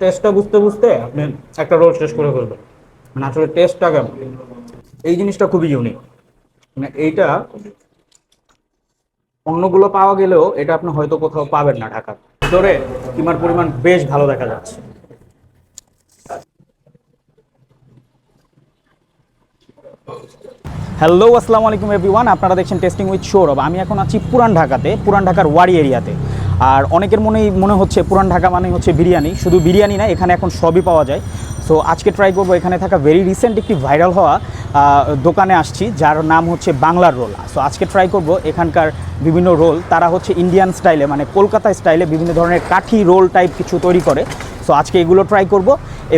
টেস্টটা বুঝতে বুঝতে আপনি একটা রোল শেষ করে ফেলবেন। মানে আসলে টেস্টটা কেমন? এই জিনিসটা খুবই ইউনিক মানে এইটা অন্যগুলো পাওয়া গেলেও এটা আপনি হয়তো কোথাও পাবেন না ঢাকার। ভিতরে কিমার পরিমাণ বেশ ভালো দেখা যাচ্ছে। হ্যালো আসসালামু আলাইকুম এভরিওয়ান আপনারা দেখছেন টেস্টিং উইথ সৌরভ আমি এখন আছি পুরান ঢাকাতে, পুরান ঢাকার ওয়ারি এরিয়াতে। আর অনেকের মনেই, মনে হচ্ছে পুরান ঢাকা মানে হচ্ছে বিরিয়ানি। শুধু বিরিয়ানি না, এখানে এখন সবই পাওয়া যায়। সো আজকে ট্রাই করব এখানে থাকা ভেরি রিসেন্ট একটি ভাইরাল হওয়া দোকানে আসছি, যার নাম হচ্ছে বাংলার রোল। সো আজকে ট্রাই করব এখানকার বিভিন্ন রোল। তারা হচ্ছে ইন্ডিয়ান স্টাইলে মানে কলকাতা স্টাইলে বিভিন্ন ধরনের কাঠি রোল টাইপ কিছু তৈরি করে। সো আজকে এগুলো ট্রাই করব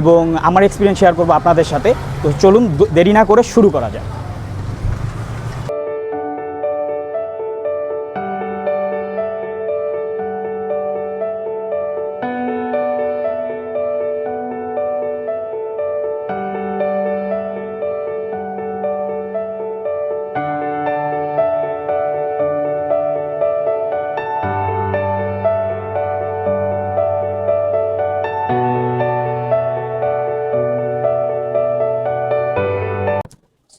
এবং আমার এক্সপিরিয়েন্স শেয়ার করব আপনাদের সাথে। তো চলুন দেরি না করে শুরু করা যায়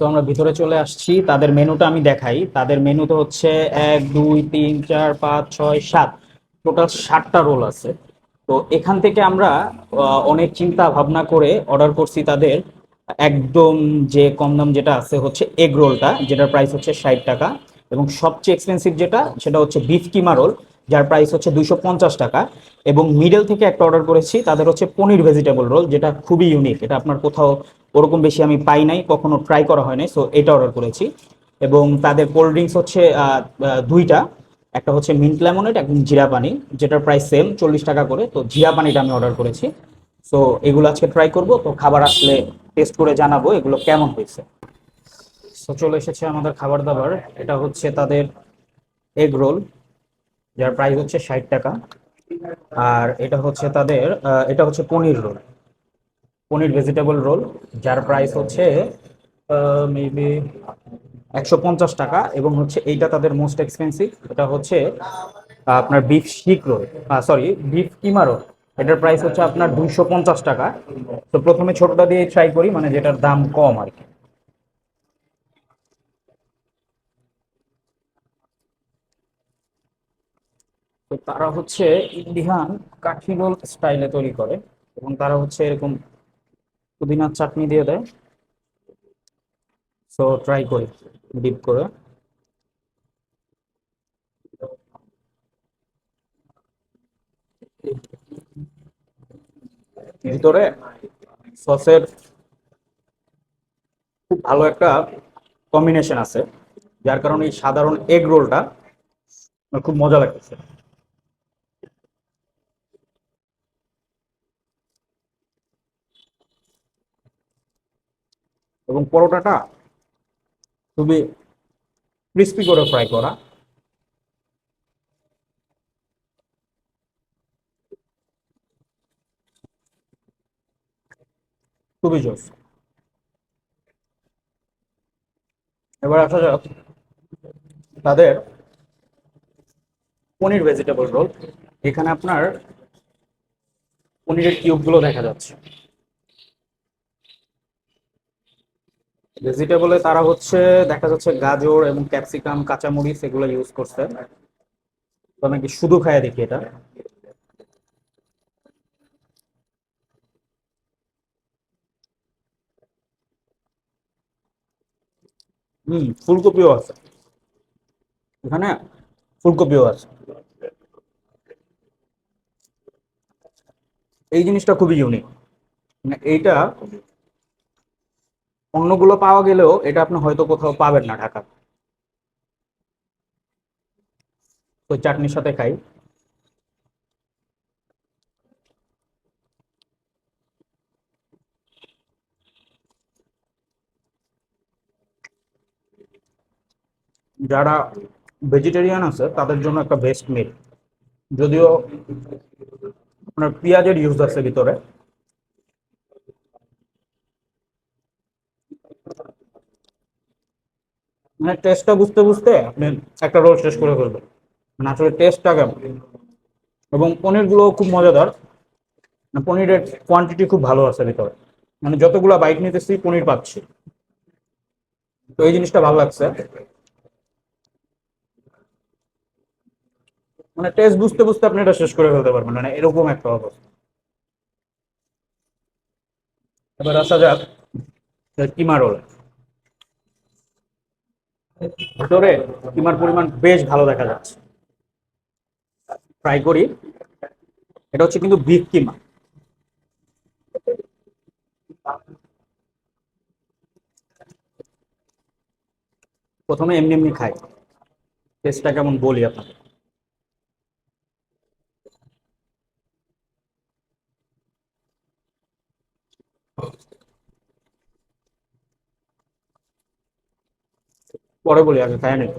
তো আমরা ভিতরে চলে আসছি, তাদের মেনুটা আমি দেখাই। তাদের মেনু তো হচ্ছে এক, দুই, তিন, চার, পাঁচ, ছয়, সাত। টোটাল সাতটা রোল আছে। তো এখান থেকে আমরা অনেক চিন্তা ভাবনা করে অর্ডার করছি তাদের। একদম যে কম দাম যেটা আছে হচ্ছে এগ রোলটা যেটার প্রাইস হচ্ছে ষাট টাকা। এবং সবচেয়ে এক্সপেন্সিভ যেটা, সেটা হচ্ছে বিফ কিমা রোল যার প্রাইস হচ্ছে দুইশো পঞ্চাশ টাকা এবং মিডল থেকে একটা অর্ডার করেছি, তাদের হচ্ছে পনির ভেজিটেবল রোল যেটা খুবই ইউনিক এটা আপনার কোথাও ওরকম বেশি আমি পাই নাই, কখনো ট্রাই করা হয় নাই সো এটা অর্ডার করেছি। এবং তাদের কোল্ড ড্রিঙ্কস হচ্ছে দুইটা, একটা হচ্ছে মিন্ট লেমনেড এবং জিরা পানি, যেটার প্রাইস সেম চল্লিশ টাকা করে, তো জিরা পানিটা আমি অর্ডার করেছি। সো এগুলো আজকে ট্রাই করব, তো খাবার আসলে টেস্ট করে জানাব, এগুলো কেমন হয়েছে। সো চলে এসেছে আমাদের খাবার দাবার, এটা হচ্ছে তাদের এগ রোল যার প্রাইস হচ্ছে ষাট টাকা। আর এটা হচ্ছে তাদের এটা হচ্ছে paneer roll paneer vegetable roll যার প্রাইস হচ্ছে মেবি একশো পঞ্চাশ টাকা এবং হচ্ছে এইটা তাদের মোস্ট এক্সপেন্সিভ এটা হচ্ছে আপনার beef seekh roll sorry beef keema roll এটার প্রাইস হচ্ছে আপনার দুইশো পঞ্চাশ টাকা। তো প্রথমে ছোটটা দিয়ে ট্রাই করি মানে যেটার দাম কম আর কি। তো তারা হচ্ছে ইন্ডিয়ান কাঠি রোল স্টাইলে তৈরি করে এবং তারা হচ্ছে এরকম পুদিনার চাটনি দিয়ে দেয়। সো ট্রাই করি ডিপ করে। ভিতরে সসের খুব ভালো একটা কম্বিনেশন আছে, যার কারণে এই সাধারণ এগ রোলটা খুব মজা লাগতেছে। এবং পরোটাটা খুবই ক্রিস্পি করে ফ্রাই করা। খুবই জোস। এবার আসা যাক তাদের পনির ভেজিটেবল রোল এখানে আপনার পনিরের কিউবগুলো দেখা যাচ্ছে। ভেজিটেবলে তারা হচ্ছে, দেখা যাচ্ছে গাজর এবং ক্যাপসিকাম কাঁচামরিচ এগুলো ইউজ করছে। তো আমি কি শুধু খায় দেখি এটা? হুম, ফুলকপিও আছে। এখানে ফুলকপিও আছে। এই জিনিসটা খুবই ইউনিক মানে এইটা অন্যগুলো পাওয়া গেলেও এটা আপনি হয়তো কোথাও পাবেন না ঢাকা তো চাটনির সাথে খাই। যারা ভেজিটেরিয়ান আছে, তাদের জন্য একটা বেস্ট মিল যদিও আপনার পেঁয়াজের ইউজ আছে ভিতরে। মানে টেস্টটা বুঝতে বুঝতে আপনি একটা রোল শেষ করে ফেলবেন। মানে আসলে টেস্টটা কেমন? এবং পনিরগুলো খুব মজাদার। না, পনিরের কোয়ান্টিটি খুব ভালো আছে ভিতরে। মানে যতগুলা বাইক নিতেছি পনির পাচ্ছি। তো এই জিনিসটা ভালো লাগছে। মানে টেস্ট বুঝতে বুঝতে আপনি এটা শেষ করে ফেলতে পারবেন। মানে এরকম একটা অবস্থা। এবার আসা যাক কিমা রোল ভিতরে কিমার পরিমাণ বেশ ভালো দেখা যাচ্ছে। ট্রাই করি। এটা হচ্ছে কিন্তু বিফ কিমা। প্রথমে এমনি এমনি খাই। টেস্টটা কেমন বলি আপনাকে পরে বলি আগে খাই নেই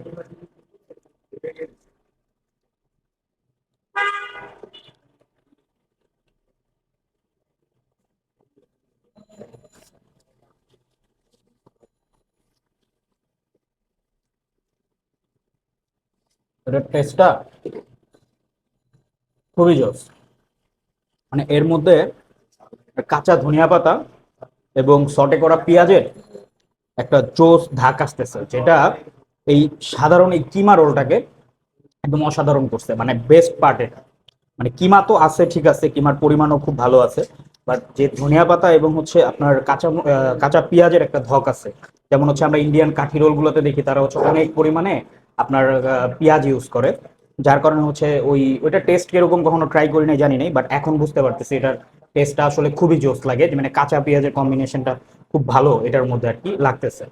এটার টেস্টটা খুবই জোস। মানে এর মধ্যে কাঁচা ধনিয়া পাতা এবং সটে করা পেঁয়াজের একটা জোস ধাক আসতেছে, যেটা এই সাধারণ এই কিমা রোলটাকে একদম অসাধারণ করছে মানে বেস্ট পার্ট এটা। মানে কিমা তো আছে, ঠিক আছে, কিমার পরিমাণও খুব ভালো আছে বাট যে ধনিয়া পাতা এবং হচ্ছে আপনার কাঁচা কাঁচা পেঁয়াজের একটা ধক আছে, যেমন হচ্ছে আমরা ইন্ডিয়ান কাঠি রোলগুলোতে দেখি, তারা হচ্ছে অনেক পরিমাণে আপনার পেঁয়াজ ইউজ করে, যার কারণে হচ্ছে ওই, ওইটা টেস্ট কীরকম কখনো ট্রাই করি নাই, জানি নাই বাট এখন বুঝতে পারতেছি এটার টেস্টটা আসলে খুবই জোস লাগে মানে কাঁচা পেঁয়াজের কম্বিনেশনটা খুব ভালো এটার মধ্যে আর কি লাগতেছে।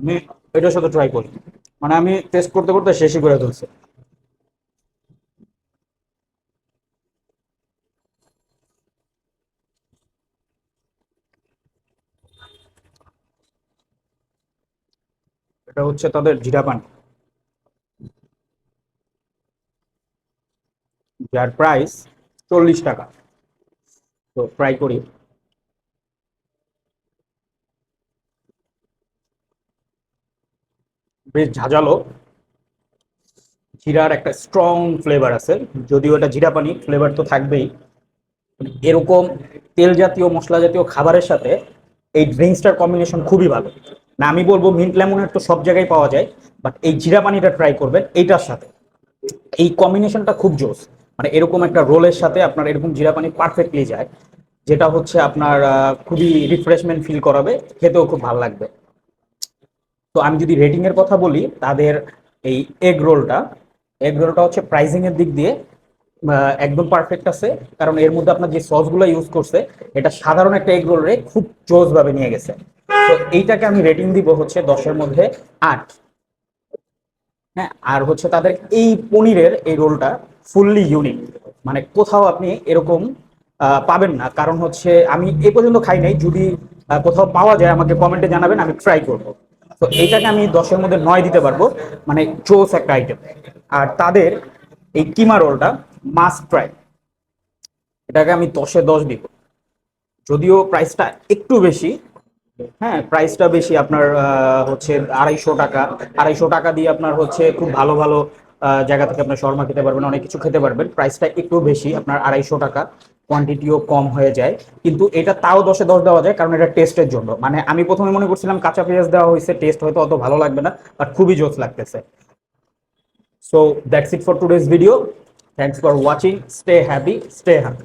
আমি এটার সাথে ট্রাই করি। মানে আমি টেস্ট করতে করতে শেষই করে ফেলছি। এটা হচ্ছে তাদের জিরা পানি। যার প্রাইস চল্লিশ টাকা। তো ট্রাই করি। বেশ ঝাঁঝালো। জিরার একটা স্ট্রং ফ্লেভার আছে। যদিও এটা জিরা পানি ফ্লেভার তো থাকবেই। এরকম তেল জাতীয়, মশলা জাতীয় খাবারের সাথে এই ড্রিঙ্কসটার কম্বিনেশন খুবই ভালো। না, আমি বলব মিন্ট লেমনের তো সব জায়গায় পাওয়া যায় বাট এই জিরা পানিটা ট্রাই করবেন, এইটার সাথে। এই কম্বিনেশনটা খুব জোস। মানে এরকম একটা রোলের সাথে আপনার এরকম জিরা পানি পারফেক্টলি যায়, যেটা হচ্ছে আপনার খুবই রিফ্রেশমেন্ট ফিল করাবে, খেতেও খুব ভালো লাগবে। তো আমি যদি রেটিং এর কথা বলি, তাদের এই এগ রোলটা এগ রোলটা হচ্ছে প্রাইসিং এর দিক দিয়ে একদম পারফেক্ট আছে। কারণ এর মধ্যে আপনার যে সসগুলো ইউজ করছে, এটা সাধারণ একটা এগ রোল রে খুব জোস ভাবে নিয়ে গেছে। তো এইটাকে আমি রেটিং দিব হচ্ছে দশের মধ্যে আট। হ্যাঁ আর হচ্ছে তাদের এই পনিরের এই রোলটা ফুললি ইউনিক মানে কোথাও আপনি এরকম পাবেন না। কারণ হচ্ছে আমি এ পর্যন্ত খাই নাই। যদি কোথাও পাওয়া যায়, আমাকে কমেন্টে জানাবেন, আমি ট্রাই করব। তো এইটাকে আমি দশের মধ্যে নয় দিতে পারব। মানে জোস একটা আইটেম আর তাদের এই কিমা রোলটা মাস্ট ট্রাই এটাকে আমি দশে দশ দিব। যদিও প্রাইসটা একটু বেশি। হ্যাঁ প্রাইসটা বেশি আপনার হচ্ছে আড়াইশো টাকা। আড়াইশো টাকা দিয়ে আপনার হচ্ছে খুব ভালো ভালো জায়গা থেকে আপনার শর্মা খেতে পারবেন, অনেক কিছু খেতে পারবেন। প্রাইসটা একটু বেশি, আপনার আড়াইশো টাকা। কোয়ান্টিটিও কম হয়ে যায়। কিন্তু এটা তাও দশে দশ দেওয়া যায়, কারণ এটা টেস্টের জন্য। মানে আমি প্রথমে মনে করছিলাম কাঁচা পেঁয়াজ দেওয়া হয়েছে টেস্ট হয়তো অত ভালো লাগবে না বাট খুবই জোস লাগতেছে। So that's it for today's video thanks for watching stay happy stay happy